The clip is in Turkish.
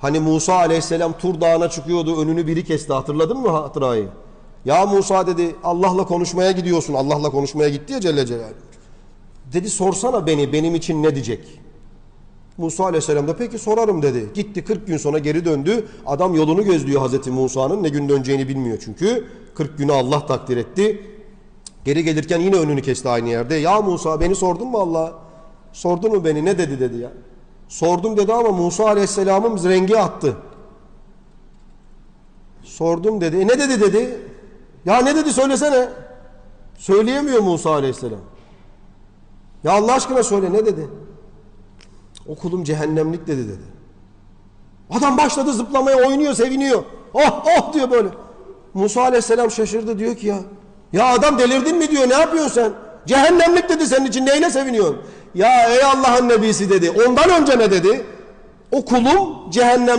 Hani Musa aleyhisselam Tur Dağı'na çıkıyordu önünü biri kesti hatırladın mı hatırayı? Ya Musa dedi Allah'la konuşmaya gidiyorsun. Allah'la konuşmaya gitti ya Celle Celaluhu. Dedi sorsana beni benim için ne diyecek? Musa aleyhisselam da peki sorarım dedi. Gitti 40 gün sonra geri döndü. Adam yolunu gözlüyor Hazreti Musa'nın. Ne gün döneceğini bilmiyor çünkü. 40 günü Allah takdir etti. Geri gelirken yine önünü kesti aynı yerde. Ya Musa beni sordun mu Allah? Sordun mu beni? Ne dedi dedi ya. Sordum dedi ama Musa aleyhisselamın rengi attı. Sordum dedi. E ne dedi dedi. Ya ne dedi söylesene. Söyleyemiyor Musa aleyhisselam. Ya Allah aşkına söyle ne dedi? Okulum cehennemlik dedi dedi. Adam başladı zıplamaya oynuyor seviniyor. Oh oh diyor böyle. Musa aleyhisselam şaşırdı diyor ki ya. Ya adam delirdin mi diyor ne yapıyorsun sen? Cehennemlik dedi senin için neyle seviniyorsun? Ya ey Allah'ın nebisi dedi. Ondan önce ne dedi? O kulum cehennem